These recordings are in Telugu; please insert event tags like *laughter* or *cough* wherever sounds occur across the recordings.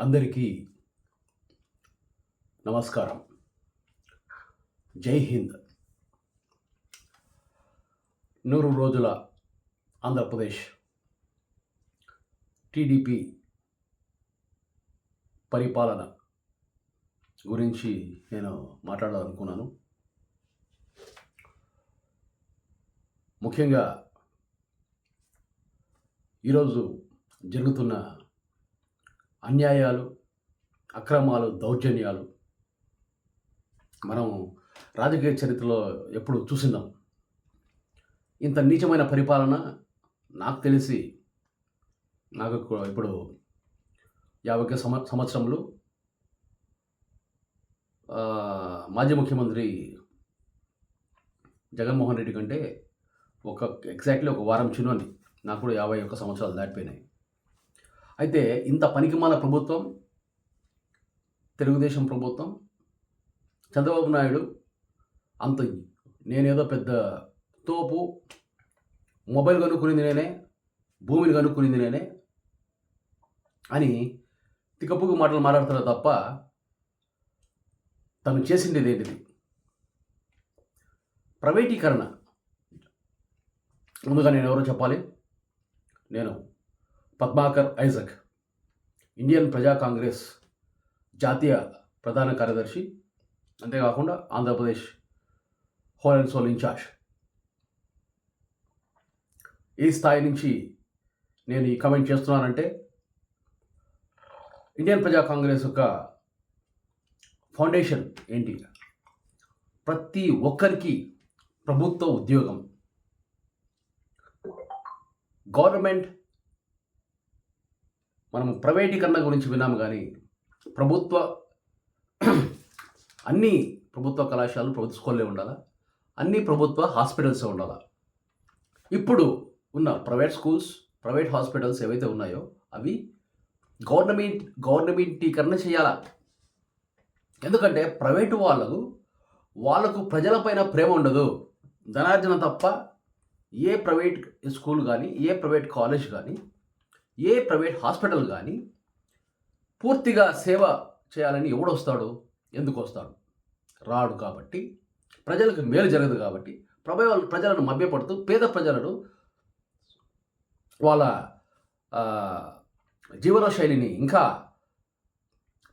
అందరికీ నమస్కారం. జై హింద్. నూరు రోజుల ఆంధ్రప్రదేశ్ టీడీపీ పరిపాలన గురించి నేను మాట్లాడాలనుకున్నాను. ముఖ్యంగా ఈరోజు జరుగుతున్న అన్యాయాలు అక్రమాలు దౌర్జన్యాలు మనం రాజకీయ చరిత్రలో ఎప్పుడు చూసిందాం. ఇంత నీచమైన పరిపాలన నాకు తెలిసి నాకు ఇప్పుడు- యాభై ఒక్క సంవ సంవత్సరంలో మాజీ ముఖ్యమంత్రి జగన్మోహన్ రెడ్డి కంటే ఒక ఎగ్జాక్ట్లీ ఒక వారం చిన్నోని నాకు కూడా యాభై ఒక్క సంవత్సరాలు దాటిపోయినాయి. అయితే ఇంత పనికిమాల ప్రభుత్వం తెలుగుదేశం ప్రభుత్వం చంద్రబాబు నాయుడు అంత నేనేదో పెద్ద తోపు మొబైల్ కనుక్కునేది నేనే భూమిని కనుక్కునేది నేనే అని తికపుకు మాటలు మాట్లాడుతున్నా తప్ప తను చేసిండేది ఏంటిది? ప్రైవేటీకరణ. ముందుగా నేను ఎవరో చెప్పాలి? నేను పద్మాకర్ ఐజక్ ఇండియన్ ప్రజా కాంగ్రెస్ జాతీయ ప్రధాన కార్యదర్శి అంతేకాకుండా Andhra Pradesh whole and sole incharge. ఈ స్థాయి నుంచి నేను ఈ కమెంట్ చేస్తున్నానంటే ఇండియన్ ప్రజా కాంగ్రెస్ యొక్క ఫౌండేషన్ ఏంటి? ప్రతి ఒక్కరికి ప్రభుత్వ ఉద్యోగం గవర్నమెంట్ మనం ప్రైవేటీకరణ గురించి విన్నాము కానీ ప్రభుత్వ *clears throat* అన్ని ప్రభుత్వ కళాశాలలు ప్రభుత్వ స్కూల్లో ఉండాలా? అన్ని ప్రభుత్వ హాస్పిటల్స్ ఉండాలా? ఇప్పుడు ఉన్న ప్రైవేట్ స్కూల్స్ ప్రైవేట్ హాస్పిటల్స్ ఏవైతే ఉన్నాయో అవి గవర్నమెంట్ గవర్నమెంటీకరణ చేయాలా? ఎందుకంటే ప్రైవేటు వాళ్ళకు వాళ్ళకు ప్రజలపైన ప్రేమ ఉండదు. ధనార్జన తప్ప ఏ ప్రైవేట్ స్కూల్ కానీ ఏ ప్రైవేట్ కాలేజ్ కానీ ఏ ప్రైవేట్ హాస్పిటల్ కానీ పూర్తిగా సేవ చేయాలని ఎవడు వస్తాడు? ఎందుకు వస్తాడు? రాడు కాబట్టి ప్రజలకు మేలు జరగదు కాబట్టి ప్రభ ప్రజలను మభ్యపడుతూ పేద ప్రజలను వాళ్ళ జీవనశైలిని జీవన శైలిని ఇంకా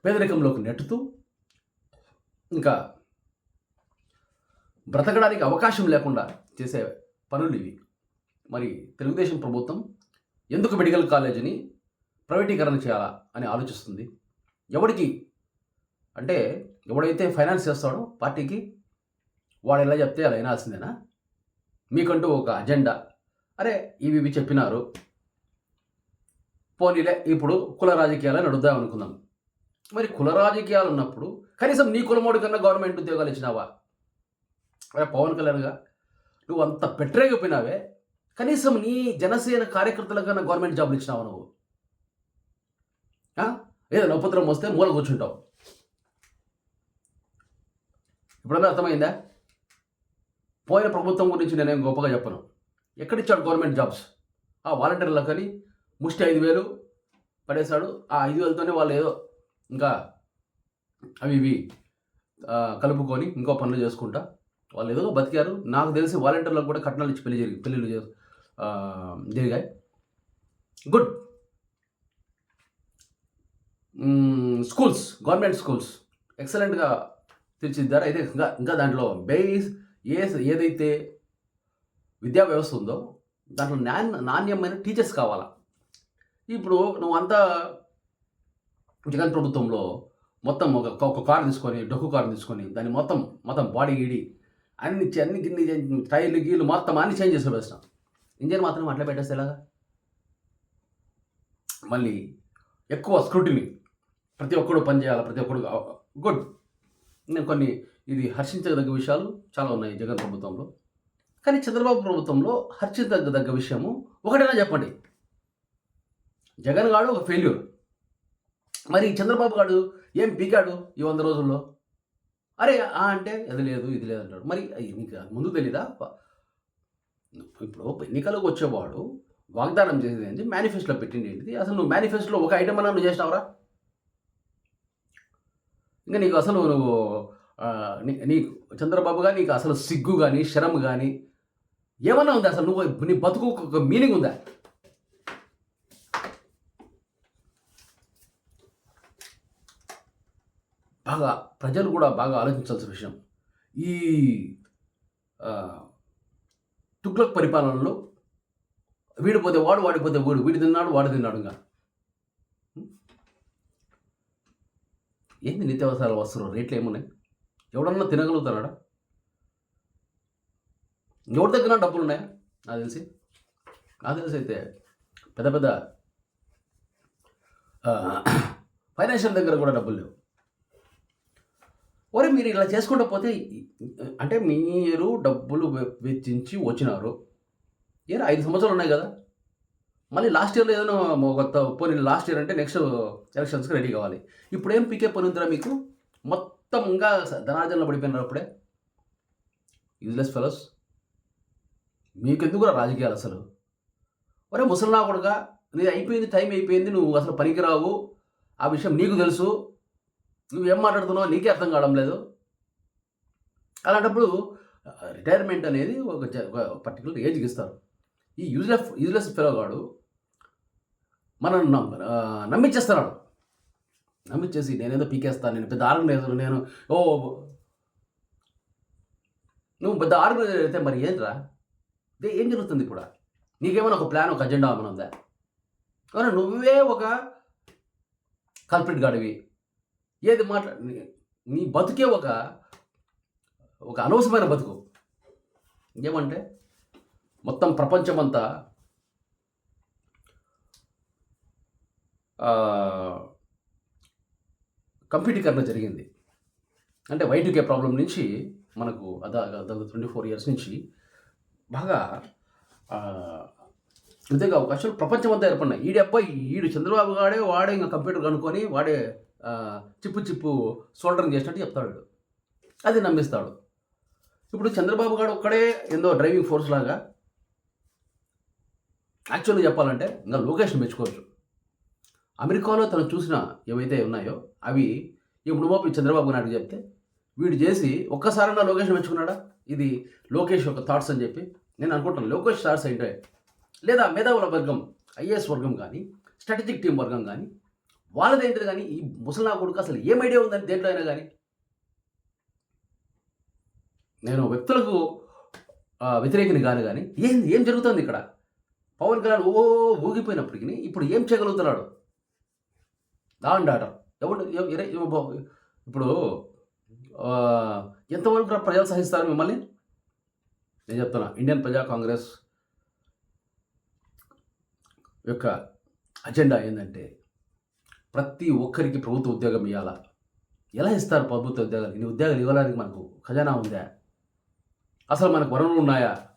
పేదరికంలోకి నెట్టుతూ ఇంకా బ్రతకడానికి అవకాశం లేకుండా చేసే పనులు ఇవి. మరి తెలుగుదేశం ప్రభుత్వం ఎందుకు మెడికల్ కాలేజీని ప్రైవేటీకరణ చేయాలా అని ఆలోచిస్తుంది. ఎవడికి? అంటే ఎవడైతే ఫైనాన్స్ చేస్తాడో పార్టీకి వాడు ఎలా చెప్తే అలా వినాల్సిందేనా? మీకంటూ ఒక అజెండా. అరే ఇవి ఇవి చెప్పినారు. పోనీలే ఇప్పుడు కుల రాజకీయాలు నడుద్దాం అనుకుందాం. మరి కుల రాజకీయాలు ఉన్నప్పుడు కనీసం నీ కులమోడి కన్నా గవర్నమెంట్ ఉద్యోగాలు ఇచ్చినావా? అరే పవన్ కళ్యాణ్గా నువ్వు అంత పెట్టరేగిపోయినావే కనీసం నీ జనసేన కార్యకర్తలకు కన్నా గవర్నమెంట్ జాబ్లు ఇచ్చినావు నువ్వు? ఏదైనా ఉపద్రవం వస్తే మూల కూర్చుంటావు. ఇప్పుడన్నా అర్థమైందా? పోయిన ప్రభుత్వం గురించి నేనేం గొప్పగా చెప్పను. ఎక్కడిచ్చాడు గవర్నమెంట్ జాబ్స్? ఆ వాలంటీర్లకు అని ముష్టి ఐదు వేలు పడేశాడు. ఆ ఐదు వేలతోనే వాళ్ళు ఏదో ఇంకా అవి ఇవి కలుపుకొని ఇంకో పనులు చేసుకుంటా. వాళ్ళు ఏదో బతికారు. నాకు తెలిసి వాలంటీర్లకు కూడా కట్నాలు ఇచ్చి పెళ్ళి జరిగి పెళ్ళిళ్ళు చేస్తారు దిగాయి గుడ్ స్కూల్స్ గవర్నమెంట్ స్కూల్స్ ఎక్సలెంట్గా తీర్చిదిద్దారు. అయితే ఇంకా ఇంకా దాంట్లో బేస్ ఏ ఏదైతే విద్యా వ్యవస్థ ఉందో దాంట్లో నాణ్య నాణ్యమైన టీచర్స్ కావాలా? ఇప్పుడు నువ్వంతా జగన్ ప్రభుత్వంలో మొత్తం ఒక ఒక కారు తీసుకొని డొక్కు కారు తీసుకొని దాన్ని మొత్తం మొత్తం బాడీ గీడి అన్ని అన్ని గిన్ని టైర్లు గీలు మొత్తం అన్ని చేంజ్ చేసి వేస్తాం ఇంజన్ మాత్రం అట్లా పెట్టేస్తే ఎలాగా? మళ్ళీ ఎక్కువ స్క్రూటిని ప్రతి ఒక్కడు పనిచేయాలి ప్రతి ఒక్కడు గుడ్ నేను కొన్ని ఇది హర్షించదగ్గ విషయాలు చాలా ఉన్నాయి జగన్ ప్రభుత్వంలో. కానీ చంద్రబాబు ప్రభుత్వంలో హర్షించదగ్గ విషయము ఒకటైనా చెప్పండి. జగన్ గాడు ఒక ఫెయిల్యూర్ మరి చంద్రబాబు గాడు ఏం పీకాడు ఈ వంద రోజుల్లో? అరే అంటే అది లేదు ఇది లేదు అంటాడు. మరి నీకు ముందు తెలీదా? ఇప్పుడు ఎన్నికలకు వచ్చేవాడు వాగ్దానం చేసేది ఏంటి మేనిఫెస్టోలో పెట్టింది ఏంటిది అసలు నువ్వు మేనిఫెస్టోలో ఒక ఐటమ్ అన్నా నువ్వు చేసినావురా? ఇంకా నీకు అసలు నువ్వు నీకు నీ- నీకు నీకు అసలు సిగ్గు కానీ శరం కానీ ఏమన్నా ఉందా? అసలు నువ్వు నీ బతుకు ఒక మీనింగ్ ఉందా? బాగా ప్రజలు కూడా బాగా ఆలోచించాల్సిన విషయం. ఈ తుగ్లక్ పరిపాలనలో వీడిపోతే వాడు వాడిపోతే వీడు వీడు తిన్నాడు వాడు తిన్నాడు ఇంకా. ఏంది నిత్యావసరాల వస్తువులు? రేట్లు ఏమున్నాయి? ఎవడన్నా తినగలుగుతాడా? ఎవరి దగ్గర డబ్బులు ఉన్నాయా నాకు తెలిసి. నాకు తెలిసి అయితే పెద్ద పెద్ద ఫైనాన్షియల్ దగ్గర కూడా డబ్బులు లేవు. ఒరే మీరు ఇలా చేసుకుంటూ పోతే అంటే మీరు డబ్బులు వెచ్చించి వచ్చినారు. ఏ ఐదు సంవత్సరాలు ఉన్నాయి కదా. మళ్ళీ లాస్ట్ ఇయర్లో ఏదైనా కొత్త పోనీ లాస్ట్ ఇయర్ అంటే నెక్స్ట్ ఎలక్షన్స్కి రెడీ కావాలి. ఇప్పుడు ఏం పీకే పని ఉందిరా మీకు? మొత్తం ఇంకా ధనార్జనలో పడిపోయినారు అప్పుడే యూజ్లెస్ ఫెలోస్ మీకెందుకు రాజకీయాలు అసలు? ఒరే ముసలినా కొడుక నీ అయిపోయింది టైం అయిపోయింది నువ్వు అసలు పనికిరావు. ఆ విషయం నీకు తెలుసు. నువ్వు ఏం మాట్లాడుతున్నావు నీకే అర్థం కావడం లేదు. అలాంటప్పుడు రిటైర్మెంట్ అనేది ఒక పర్టికులర్ ఏజ్కి ఇస్తారు. ఈ యూజ్లెస్ యూజ్లెస్ ఫెలోగాడు మనం నమ్- నమ్మించేస్తున్నాడు నమ్మించేసి నేనేదో పీకేస్తాను నేను పెద్ద ఆర్గనైజర్ నేను ఓ నువ్వు పెద్ద ఆర్గనైజర్ అయితే మరి ఏంట్రా? ఇదే ఏం జరుగుతుంది ఇప్పుడు? నీకేమైనా ఒక ప్లాన్ ఒక అజెండా ఏమైనా ఉందా? నువ్వే ఒక కల్ప్రిట్ గాడివి. ఏది మాట్లా నీ- బతుకే ఒక ఒక అనవసరమైన బతుకు. ఏమంటే మొత్తం ప్రపంచమంతా అంతా కంప్యూటీకరణ జరిగింది. అంటే వైటుకే ప్రాబ్లం నుంచి మనకు అదా ట్వంటీ ఫోర్ ఇయర్స్ నుంచి బాగా ఆ, అవకాశాలు ప్రపంచం అంతా ఏర్పడినాయి. ఈడి ఈడు చంద్రబాబు గాడే వాడే ఇంకా కంప్యూటర్ కనుక్కొని వాడే చిప్పు చిప్పు సోల్డరింగ్ చేసినట్టు చెప్తాడు అది నమ్మిస్తాడు. ఇప్పుడు చంద్రబాబు గారు ఒక్కడే ఏందో డ్రైవింగ్ ఫోర్స్ లాగా యాక్చువల్గా చెప్పాలంటే ఇంకా లోకేష్ని మెచ్చుకోవచ్చు. అమెరికాలో తను చూసిన ఏవైతే ఉన్నాయో అవి ఇప్పుడు బాబు చంద్రబాబు నాయుడు చెప్తే వీడు చేసి ఒక్కసారైనా లోకేష్ మెచ్చుకున్నాడా? ఇది లోకేష్ యొక్క థాట్స్ అని చెప్పి నేను అనుకుంటాను. లోకేష్ థాట్స్ ఏంటంటే లేదా మేధావుల వర్గం ఐఏఎస్ వర్గం కానీ స్ట్రాటజిక్ టీం వర్గం కానీ వాళ్ళదేంటిది కానీ ఈ ముసలినా కొడుకు అసలు ఏం ఐడియా ఉందని దేంట్లో అయినా కానీ. నేను వ్యక్తులకు వ్యతిరేకిని కాను కానీ ఏం ఏం జరుగుతుంది ఇక్కడ? పవన్ కళ్యాణ్ ఓ ఊగిపోయినప్పటికీ ఇప్పుడు ఏం చేయగలుగుతున్నాడు? దాని డాటర్. ఎవరు ఎవడు ఇప్పుడు ఎంతవరకు ప్రజలు సహిస్తారు మిమ్మల్ని? నేను చెప్తున్నా ఇండియన్ ప్రజా కాంగ్రెస్ యొక్క అజెండా ఏంటంటే ప్రతి ఒక్కరికి ప్రభుత్వ ఉద్యోగం ఇవ్వాలా ఎలా ఇస్తారు ప్రభుత్వ ఉద్యోగాలు? ఇన్ని ఉద్యోగాలు ఇవ్వడానికి మనకు ఖజానా ఉందా? అసలు మనకు వనరులు ఉన్నాయా?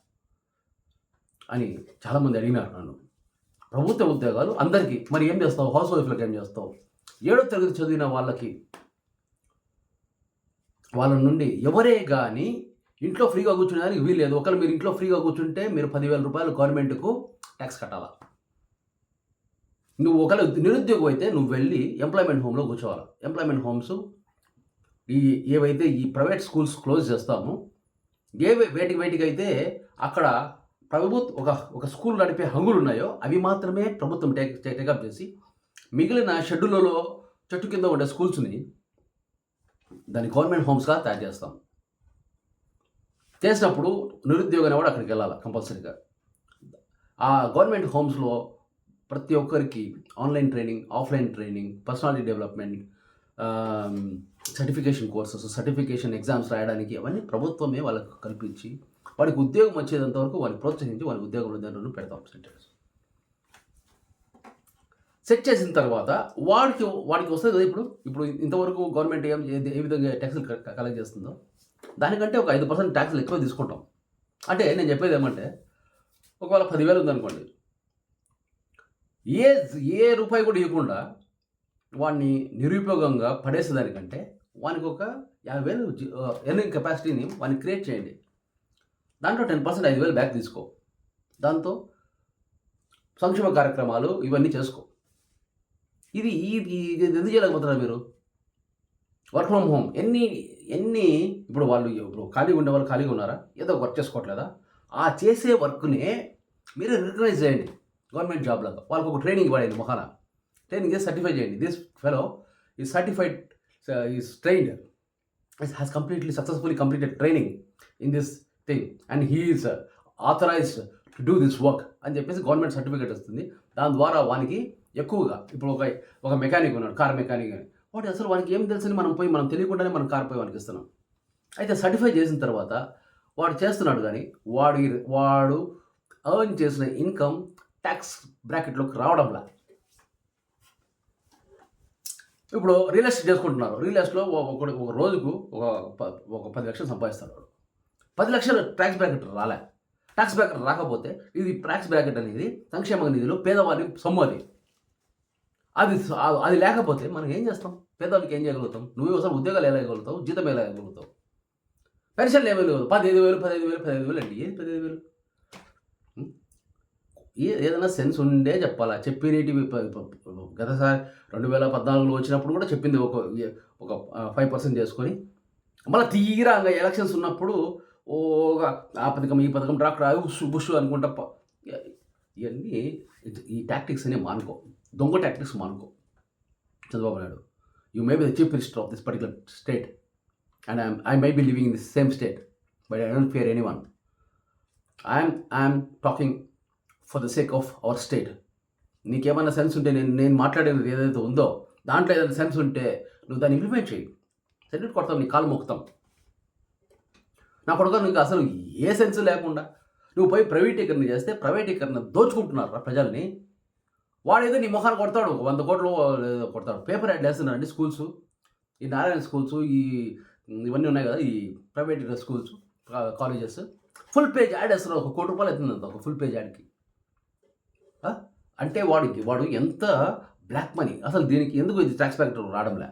అని చాలామంది అడిగినారు నన్ను. ప్రభుత్వ ఉద్యోగాలు అందరికీ. మరి ఏం చేస్తావు? హౌస్ వైఫ్లకు ఏం చేస్తావు? ఏడో తరగతి చదివిన వాళ్ళకి వాళ్ళ నుండి ఎవరే కానీ ఇంట్లో ఫ్రీగా కూర్చునేదానికి వీల్లేదు. ఒకవేళ మీరు ఇంట్లో ఫ్రీగా కూర్చుంటే మీరు పదివేల రూపాయలు గవర్నమెంట్కు ట్యాక్స్ కట్టాలా? నువ్వు ఒకవేళ నిరుద్యోగం అయితే నువ్వు వెళ్ళి ఎంప్లాయ్మెంట్ హోమ్లో కూర్చోవాలి. ఎంప్లాయ్మెంట్ హోమ్స్ ఈ ఏవైతే ఈ ప్రైవేట్ స్కూల్స్ క్లోజ్ చేస్తాము ఏ వేటికి వేటికి అయితే అక్కడ ప్రభుత్వ ఒక ఒక స్కూల్ నడిపే హంగులు ఉన్నాయో అవి మాత్రమే ప్రభుత్వం టేక్ టేకప్ చేసి మిగిలిన షెడ్యూల్లో చెట్టు కింద ఉండే స్కూల్స్ని దాన్ని గవర్నమెంట్ హోమ్స్గా తయారు చేస్తాం. చేసినప్పుడు నిరుద్యోగం కూడా అక్కడికి వెళ్ళాలి కంపల్సరీగా. ఆ గవర్నమెంట్ హోమ్స్లో ప్రతి ఒక్కరికి online training offline training personality development certification courses certification exams రాయడానికి అవన్నీ ప్రభుత్వమే వాళ్ళకు కల్పించి వాడికి ఉద్యోగం వచ్చేంత వరకు వాళ్ళని ప్రోత్సహించి వాళ్ళ ఉద్యోగంలో పెడతాం సెంటర్స్. సెట్ చేసిన తర్వాత వాడికి వాడికి వస్తుంది కదా ఇప్పుడు? ఇప్పుడు ఇంతవరకు గవర్నమెంట్ ఏం ఏ- విధంగా ట్యాక్సులు కలెక్ట్ చేస్తుందో? దానికంటే ఒక ఐదు పర్సెంట్ ట్యాక్స్లు ఎక్కువ తీసుకుంటాం. అంటే నేను చెప్పేది ఏమంటే ఒకవేళ పదివేలు ఉందనుకోండి ఏ ఏ రూపాయి కూడా ఇవ్వకుండా వాడిని నిరుపయోగంగా పడేసేదానికంటే వానికి ఒక యాభై వేలు ఎర్నింగ్ కెపాసిటీని వాడిని క్రియేట్ చేయండి. దాంట్లో టెన్ పర్సెంట్ ఐదు వేలు బ్యాక్ తీసుకో. దాంతో సంక్షేమ కార్యక్రమాలు ఇవన్నీ చేసుకో. ఇది ఈ ఇది ఎందుకు చేయలేకపోతున్నారు మీరు? వర్క్ ఫ్రమ్ హోమ్ ఎన్ని ఎన్ని ఇప్పుడు వాళ్ళు ఇప్పుడు ఖాళీగా ఉండే వాళ్ళు ఖాళీగా ఉన్నారా? ఏదో వర్క్ చేసుకోవట్లేదా? ఆ చేసే వర్క్ని మీరు రికగ్నైజ్ చేయండి. గవర్నమెంట్ జాబ్ లాగా వాళ్ళకి ఒక ట్రైనింగ్ ఇవ్వండి మొహాన ట్రైనింగ్ చేసి సర్టిఫై చేయండి. దిస్ ఫెలో ఈ certified is trained has has completely successfully completed training in this thing and he is authorised to do this work అని చెప్పేసి గవర్నమెంట్ సర్టిఫికేట్ వస్తుంది. దాని ద్వారా వానికి ఎక్కువగా ఇప్పుడు ఒక ఒక మెకానిక్ ఉన్నాడు కార్ మెకానిక్ అని. వాటి అసలు వానికి ఏం తెలుసని మనం పోయి మనం తెలియకుండానే మనం కార్ పోయి వానికి ఇస్తున్నాం. అయితే సర్టిఫై చేసిన తర్వాత వాడు చేస్తున్నాడు కానీ వాడి వాడు ఎర్న్ చేసిన ఇన్కమ్ ట్యాక్స్ బ్రాకెట్లోకి రావడంలా. ఇప్పుడు రియల్ ఎస్టేట్ చేసుకుంటున్నారు. రియల్ ఎస్టేట్లో ఒక ఒక రోజుకు ఒక ప- ఒక పది లక్షలు సంపాదిస్తారు వాడు. పది లక్షలు ట్యాక్స్ బ్రాకెట్ రాలే. ట్యాక్స్ బ్రాకెట్ రాకపోతే ఇది ట్యాక్స్ బ్రాకెట్ అనేది సంక్షేమ నిధిలో పేదవాళ్ళకి సొమ్ము అది. అది అది లేకపోతే మనం ఏం చేస్తాం? పేదవాళ్ళకి ఏం చేయగలుగుతాం? నువ్వు ఒకసారి ఉద్యోగాలు ఎలా ఇవ్వగలుగుతావు జీతం ఎలా ఇవ్వగలుగుతావు పెన్షన్లు ఏమైనా పదిహేను వేలు పదిహేను వేలు పదిహేను వేలు అండి ఏది పదిహేను వేలు? ఏదైనా సెన్స్ ఉండే చెప్పాలా? చెప్పినేటివి గతసారి రెండు వేల పద్నాలుగులో వచ్చినప్పుడు కూడా చెప్పింది ఒక ఒక ఫైవ్ పర్సెంట్ చేసుకొని. మళ్ళీ తీరా ఎలక్షన్స్ ఉన్నప్పుడు ఓగా ఆ పథకం ఈ పథకం డ్రాక్ అవి బుష్ బుషు అనుకుంటా ఇవన్నీ ఈ టాక్టిక్స్ అనే మానుకో. దొంగ tactics మానుకో. Chandrababu Naidu you may be the chief minister of this particular state and I'm I may be living in this same state but I don't fear any one I'm I'm talking for the sake of our state నీకేమైనా సెన్స్ ఉంటే నేను నేను మాట్లాడేది ఏదైతే ఉందో దాంట్లో ఏదైనా సెన్స్ ఉంటే నువ్వు దాన్ని ఇంప్లిమెంట్ చేయి సెల్యూట్ కొడతాం నీ కాలు మొక్కుతాం. నా కొడుకు నీకు అసలు ఏ సెన్స్ లేకుండా నువ్వు పోయి ప్రైవేటీకరణ చేస్తే ప్రైవేటీకరణ దోచుకుంటున్నారు రా ప్రజల్ని. వాడు ఏదో నీ ముఖాన్ని కొడతాడు ఒక వంద కోట్లు కొడతాడు. పేపర్ యాడ్ వేస్తున్నారండి స్కూల్స్ ఈ నారాయణ స్కూల్స్ ఈ ఇవన్నీ ఉన్నాయి కదా ఈ private schools colleges full page ad వేస్తున్నారు ఒక కోటి రూపాయలు అవుతుంది ఒక ఫుల్ పేజ్ యాడ్కి. అంటే వాడికి వాడు ఎంత బ్లాక్ మనీ అసలు దీనికి ఎందుకు ఇది ట్యాక్స్ ఫ్యాక్టర్ రావడంలే?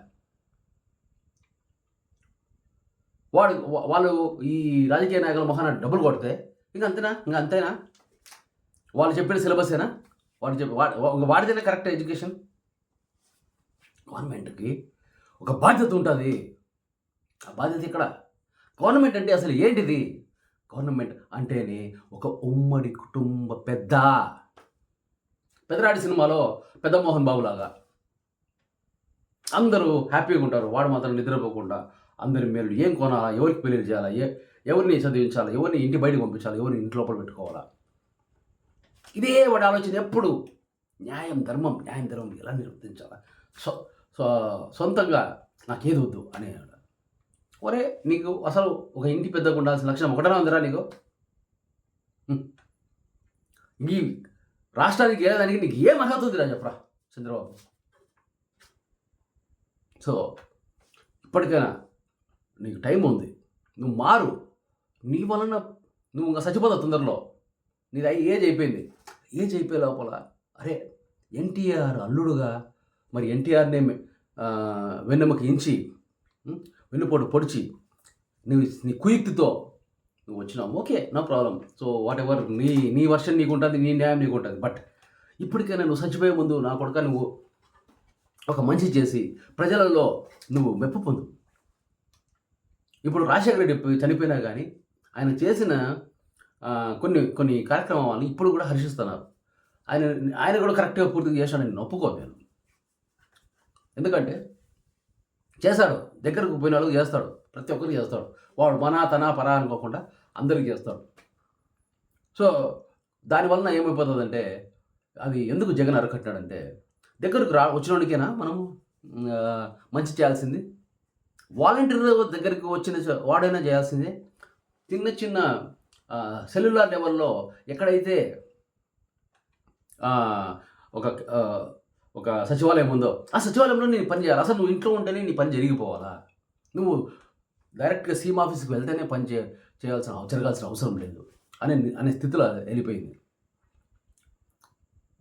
వాడు వా- వాళ్ళు ఈ రాజకీయ నాయకుల మొహాన డబ్బులు కొడితే ఇంకా అంతేనా? ఇంకా అంతేనా? వాళ్ళు చెప్పిన సిలబసేనా వాడు చెప్పి వాడి కరెక్ట్ ఎడ్యుకేషన్ గవర్నమెంట్కి ఒక బాధ్యత ఉంటుంది. ఆ బాధ్యత ఇక్కడ గవర్నమెంట్ అంటే అసలు ఏంటిది? గవర్నమెంట్ అంటేనే ఒక ఉమ్మడి కుటుంబ పెద్ద. పెదరాడి సినిమాలో పెద్ద మోహన్ బాబు లాగా అందరూ హ్యాపీగా ఉంటారు. వాడు మాత్రం నిద్రపోకుండా అందరి మేలు. ఏం కొనాలా ఎవరికి పెళ్ళి చేయాలా? ఏ ఎవరిని చదివించాలా? ఎవరిని ఇంటి బయటకు పంపించాలి? ఎవరిని ఇంటి లోపల పెట్టుకోవాలా? ఇదే వాడి ఆలోచన ఎప్పుడు? న్యాయం ధర్మం న్యాయం ధర్మం ఎలా నిర్వర్తించాలా? సో సొంతంగా నాకేది వద్దు అనే ఒరే నీకు అసలు ఒక ఇంటి పెద్దగా ఉండాల్సిన లక్షణం ఒకటనే ఉందిరా నీకు? ఈ రాష్ట్రానికి వెళ్ళడానికి నీకు ఏం అర్హత ఉందిరా చెప్పరా చంద్రబాబు? సో ఇప్పటికైనా నీకు టైం ఉంది. నువ్వు మారు. నీ వలన నువ్వు ఇంకా చచ్చిపోతావు తొందరలో. నీది అయ్యి ఏజ్ అయిపోయింది. ఏజ్ అయిపోయే లోపల అరే ఎన్టీఆర్ అల్లుడుగా మరి ఎన్టీఆర్నే వెన్నెమ్మకి ఇంచి వెన్నుపోటు పొడిచి నీ నీ కుయుక్తితో నువ్వు వచ్చినావు okay no problem so whatever నీ నీ వర్షన్ నీకు ఉంటుంది నీ న్యాయం నీకు ఉంటుంది బట్ ఇప్పటికైనా నువ్వు చచ్చిపోయే ముందు నా కొడుక నువ్వు ఒక మంచి చేసి ప్రజలలో నువ్వు మెప్పు పొందు. ఇప్పుడు రాజశేఖర రెడ్డి చనిపోయినా కానీ ఆయన చేసిన కొన్ని కొన్ని కార్యక్రమాలను ఇప్పుడు కూడా హర్షిస్తున్నారు. ఆయన ఆయన కూడా కరెక్ట్గా పూర్తిగా చేశాడని నేను ఒప్పుకోను నేను ఎందుకంటే చేశాడు. దగ్గరకు పోయిన వాళ్ళకి చేస్తాడు. ప్రతి ఒక్కరికి చేస్తాడు. వాడు మన తన పరా అనుకోకుండా అందరికీ చేస్తాడు. సో దానివలన ఏమైపోతుందంటే అది ఎందుకు జగన్ అరకట్టాడంటే దగ్గరకు రా వచ్చినోడికైనా మనం మంచి చేయాల్సింది? వాలంటీర్ దగ్గరికి వచ్చిన వాడైనా చేయాల్సిందే? చిన్న చిన్న సెల్యులార్ లెవెల్లో ఎక్కడైతే ఒక ఒక సచివాలయం ఉందో ఆ సచివాలయంలో నేను పని చేయాలి? అసలు నువ్వు ఇంట్లో ఉంటేనే నీ పని జరిగిపోవాలా? నువ్వు డైరెక్ట్గా సీమ్ ఆఫీస్కి వెళ్తేనే పని చే చేయాల్సిన జరగాల్సిన అవసరం లేదు అనే అనే స్థితిలో వెళ్ళిపోయింది.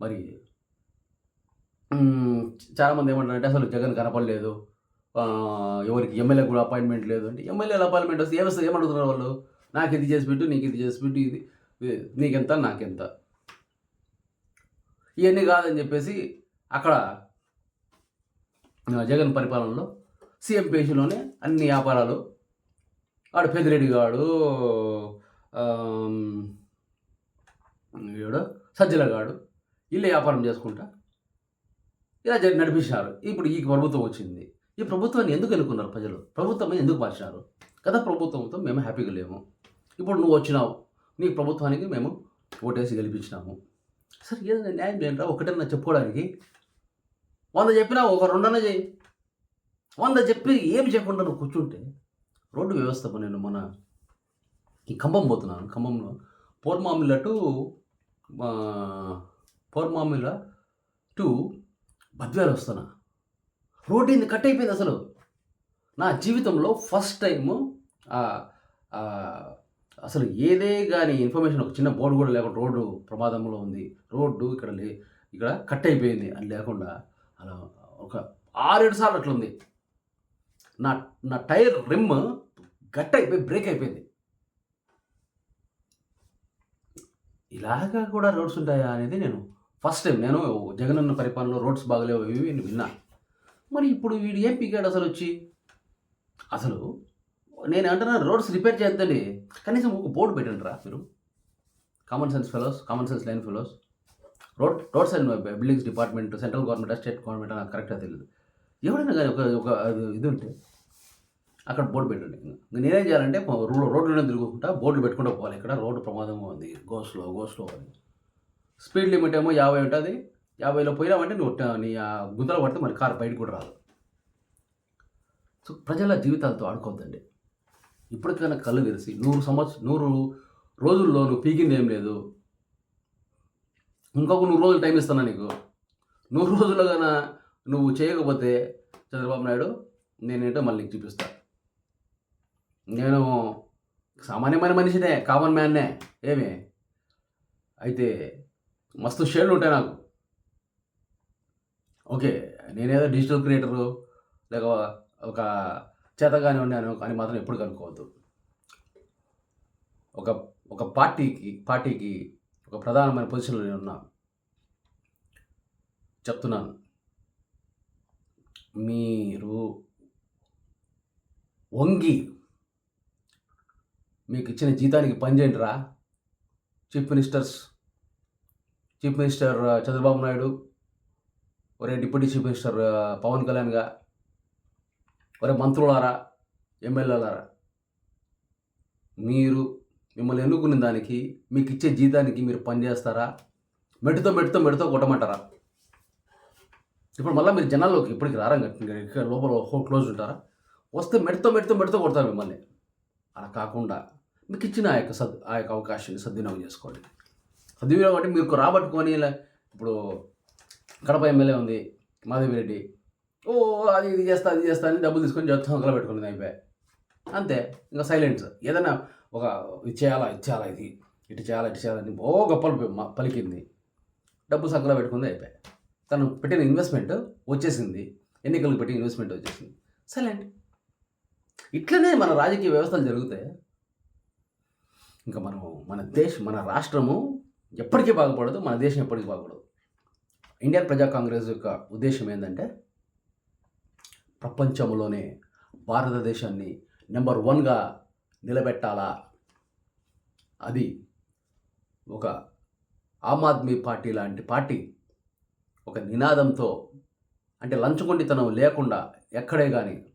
మరి చాలామంది ఏమంటారంటే అసలు జగన్ కనపడలేదు. ఎవరికి ఎమ్మెల్యే కూడా అపాయింట్మెంట్ లేదు అంటే ఎమ్మెల్యేల అపాయింట్మెంట్ వస్తే ఏమొస్తుంది ఏమడుగుతున్నారు వాళ్ళు? నాకు ఇది చేసి పెట్టు నీకు ఇది చేసి పెట్టు ఇది నీకెంత నాకెంత? ఇవన్నీ కాదని చెప్పేసి అక్కడ జగన్ పరిపాలనలో సీఎం పేజీలోనే అన్ని వ్యాపారాలు ఆడు పెద్దిరెడ్డి గాడు సజ్జలగాడు సజ్జల ఇల్లు వ్యాపారం చేసుకుంటా. ఇలా జరి నడిపించారు ఇప్పుడు ఈ ప్రభుత్వం వచ్చింది. ఈ ప్రభుత్వాన్ని ఎందుకు ఎన్నుకున్నారు ప్రజలు? ప్రభుత్వం ఎందుకు మార్చారు కదా ప్రభుత్వంతో మేము హ్యాపీగా లేము. ఇప్పుడు నువ్వు వచ్చినావు. నీ ప్రభుత్వానికి మేము ఓటేసి గెలిపించినాము. సరే ఏదైనా న్యాయం చేయండి ఒకటన్నా చెప్పుకోవడానికి. వంద చెప్పినా ఒక రెండన్నా చేయి. వంద చెప్పి ఏమి చెప్పకుండా నువ్వు కూర్చుంటే రోడ్డు వ్యవస్థ నేను మన ఈ ఖమ్మం పోతున్నాను. ఖమ్మంలో పోర్మామిల టు ఆ, పోర్మామిల టు బద్వేలు వస్తున్నా. రోడ్డు ఇంది కట్ అయిపోయింది అసలు. నా జీవితంలో ఫస్ట్ టైము అసలు ఏదే కానీ ఇన్ఫర్మేషన్ ఒక చిన్న బోర్డు కూడా లేకుండా రోడ్డు ప్రమాదంలో ఉంది. రోడ్డు ఇక్కడ లే ఇక్కడ కట్ అయిపోయింది. అని లేకుండా అలా ఒక ఆరేడు సార్లు అట్లా ఉంది నా నా టైర్ రిమ్ గట్ అయిపోయి బ్రేక్ అయిపోయింది. ఇలాగా కూడా రోడ్స్ ఉంటాయా అనేది నేను ఫస్ట్ టైం నేను జగనన్న పరిపాలనలో రోడ్స్ బాగలేవు ఇవి విన్నా. మరి ఇప్పుడు వీడు ఏం పీకాడు అసలు వచ్చి? అసలు నేను అంటున్నా రోడ్స్ రిపేర్ చేద్దండి. కనీసం ఒక బోర్డు పెట్టండి రా మీరు. Common sense fellows common sense line fellows road roads and buildings department central government state government నాకు కరెక్ట్గా తెలియదు ఎవరైనా కానీ ఒక ఒక అది ఇది ఉంటే అక్కడ బోర్డు పెట్టండి. ఇంకా నేనేం చేయాలంటే రోడ్ రోడ్లోనే తిరుగుకుంటా బోర్డులు పెట్టుకుంటూ పోవాలి. ఇక్కడ రోడ్డు ప్రమాదం ఉంది. గోస్లో గోస్లో అని. స్పీడ్ లిమిట్ ఏమో యాభై ఉంటుంది. యాభైలో పోయినామంటే నువ్వు నీ గుంతలు పడితే మరి కారు బయటకు కూడా రాదు. సో ప్రజల జీవితాలతో ఆడుకోవద్దండి. ఇప్పటికైనా కళ్ళు తెరిసి నూరు సంవత్సరం నూరు రోజుల్లో నువ్వు పీకింది ఏం లేదు. ఇంకొక నూరు రోజులు టైం ఇస్తున్నా నీకు? నూరు రోజుల్లో కన్నా నువ్వు చేయకపోతే చంద్రబాబు నాయుడు నేనేంటో మళ్ళీ నీకు చూపిస్తా. నేను సామాన్యమైన మనిషినే కామన్ మ్యాన్నే ఏమి? అయితే మస్తు షేడ్లు ఉంటాయి నాకు. ఓకే నేనేదో డిజిటల్ క్రియేటరు లేక ఒక చేతగానే ఉన్నాను అని మాత్రం ఎప్పుడు కనుక్కోవద్దు. ఒక ఒక పార్టీకి పార్టీకి ఒక ప్రధానమైన పొజిషన్లో నేను ఉన్నా. చెప్తున్నాను. మీరు వంగి మీకు ఇచ్చిన జీతానికి పనిచేయండి రా chief ministers chief minister Chandrababu Naidu ఒరే డిప్యూటీ చీఫ్ మినిస్టర్ పవన్ కళ్యాణ్గా ఒరే మంత్రులారా ఎమ్మెల్యేలారా మీరు మిమ్మల్ని ఎన్నుకున్న దానికి మీకు ఇచ్చే జీతానికి మీరు పనిచేస్తారా? మెట్టుతో మెట్టుతో మెట్టుతో కొట్టమంటారా? ఇప్పుడు మళ్ళీ మీరు జనాల్లోకి ఇప్పటికి రారా ఇక్కడ లోపల హో క్లోజ్ ఉంటారా? వస్తే మెడతో మెడతో మెడతో కొడతారు మిమ్మల్ని. అలా కాకుండా మీకు ఇచ్చిన ఆ యొక్క సద్ ఆ యొక్క అవకాశాన్ని సద్వినియోగం చేసుకోండి. సద్వినియోగం అంటే మీకు రాబట్టుకొని ఇలా ఇప్పుడు కడప ఎమ్మెల్యే ఉంది మాధవిరెడ్డి ఓ అది ఇది చేస్తా అది చేస్తా అని డబ్బులు తీసుకొని చెత్త సంకలో పెట్టుకుని అయిపోయాయి అంతే. ఇంకా సైలెన్స్. ఏదైనా ఒక ఇది చేయాలా ఇది చేయాలా ఇది? ఇటు చేయాలా ఇటు చేయాలని ఓ గొప్పలు మ- పలికింది. డబ్బు సంకలో పెట్టుకుంది అయిపోయాయి. తను పెట్టిన ఇన్వెస్ట్మెంట్ వచ్చేసింది. ఎన్నికలకు పెట్టిన ఇన్వెస్ట్మెంట్ వచ్చేసింది. సరే అండి ఇట్లనే మన రాజకీయ వ్యవస్థలు జరుగుతాయి? ఇంకా మనం మన దేశం మన రాష్ట్రము ఎప్పటికీ బాగుపడదు మన దేశం ఎప్పటికీ బాగుపడదు. ఇండియన్ ప్రజా కాంగ్రెస్ యొక్క ఉద్దేశం ఏంటంటే ప్రపంచంలోనే భారతదేశాన్ని నెంబర్ వన్గా నిలబెట్టాలా? అది ఒక ఆమ్ ఆద్మీ పార్టీ లాంటి పార్టీ ఒక నినాదంతో అంటే లంచగొండితనం లేకుండా ఎక్కడే కానీ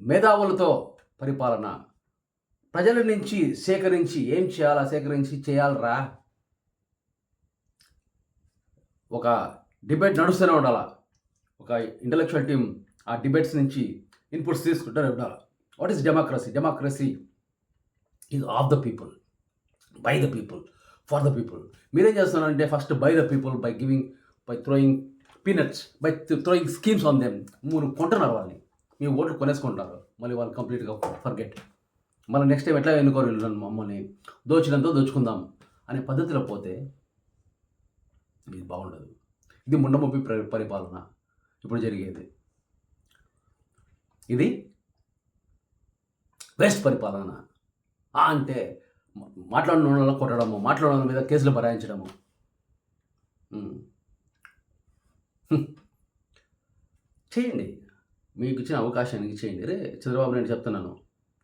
మేధావులతో పరిపాలన ప్రజల నుంచి సేకరించి ఏం చేయాలా సేకరించి చేయాలరా? ఒక డిబేట్ నడుస్తూనే ఉండాలా? ఒక ఇంటలెక్చువల్ టీం ఆ డిబేట్స్ నుంచి ఇన్పుట్స్ తీసుకుంటూనే ఉండాలి? What is democracy democracy is of the people by the people for the people మీరేం చేస్తున్నారంటే first by the people by giving by throwing peanuts by throwing schemes on them మీరు కొంటున్నారు వాళ్ళని. మీ ఓట్లు కొనేసుకుంటారు మళ్ళీ వాళ్ళు కంప్లీట్గా ఫర్గెట్ మళ్ళీ నెక్స్ట్ టైం ఎట్లా ఎన్నుకోరు వీళ్ళు? మమ్మల్ని దోచినంతో దోచుకుందాం అనే పద్ధతిలో పోతే ఇది బాగుండదు. ఇది ముండమొప్పి పరిపాలన. ఇప్పుడు జరిగేది. ఇది వేస్ట్ పరిపాలన. అంటే మాట్లాడిన వాళ్ళ కొట్టడము మాట్లాడిన మీద కేసులు బరాయించడము. చేయండి. మీకు ఇచ్చిన అవకాశానికి ఇచ్చేయండి రే చంద్రబాబు నేను చెప్తున్నాను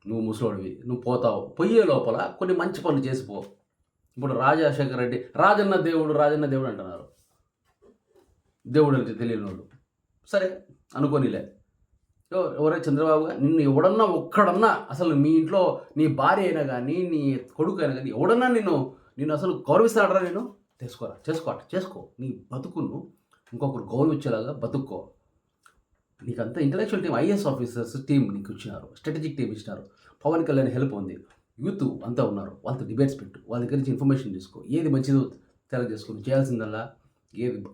నువ్వు ముసలోడివి నువ్వు పోతావు పొయ్యే లోపల కొన్ని మంచి పనులు చేసిపో ఇప్పుడు రాజశేఖర రెడ్డి రాజన్న దేవుడు రాజన్న దేవుడు అంటున్నారు. దేవుడు అంటే తెలియని వాళ్ళు సరే అనుకోనిలే. ఎవరే చంద్రబాబు గారు నిన్ను ఎవడన్నా ఒక్కడన్నా అసలు మీ ఇంట్లో నీ భార్య అయినా కానీ నీ కొడుకు అయినా కానీ ఎవడన్నా నిన్ను నిన్ను అసలు గౌరవిస్తాడరా నేను చేసుకోరా చేసుకో అట్ట చేసుకో. నీ బతుకును ఇంకొకరు గౌరవించేలాగా బతుక్కో. నీకంతా intellectual team IAS officers team నీకు ఇచ్చినారు. స్ట్రాటజిక్ టీం ఇచ్చినారు. పవన్ కళ్యాణ్ హెల్ప్ ఉంది. యూత్ అంతా ఉన్నారు. వాళ్ళతో డిబేట్స్ పెట్టు. వాళ్ళ దగ్గర నుంచి ఇన్ఫర్మేషన్ తీసుకో. ఏది మంచిదో సెలెక్ట్ చేసుకో చేయాల్సిందల్లా ఏది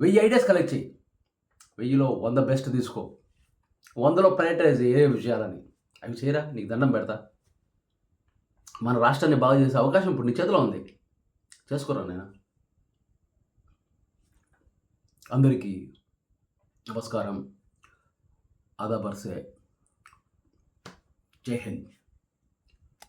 వెయ్యి ఐడియాస్ కలెక్ట్ చేయి. వెయ్యిలో వంద బెస్ట్ తీసుకో. వందలో ప్రయారిటైజ్ ఏ విషయాలని. అవి చేయరా? నీకు దండం పెడతా. మన రాష్ట్రాన్ని బాగా చేసే అవకాశం ఇప్పుడు నీ చేతిలో ఉంది. చేసుకోరా నేను అందరికీ నమస్కారం. ఆదాబర్సే. జై హింద్.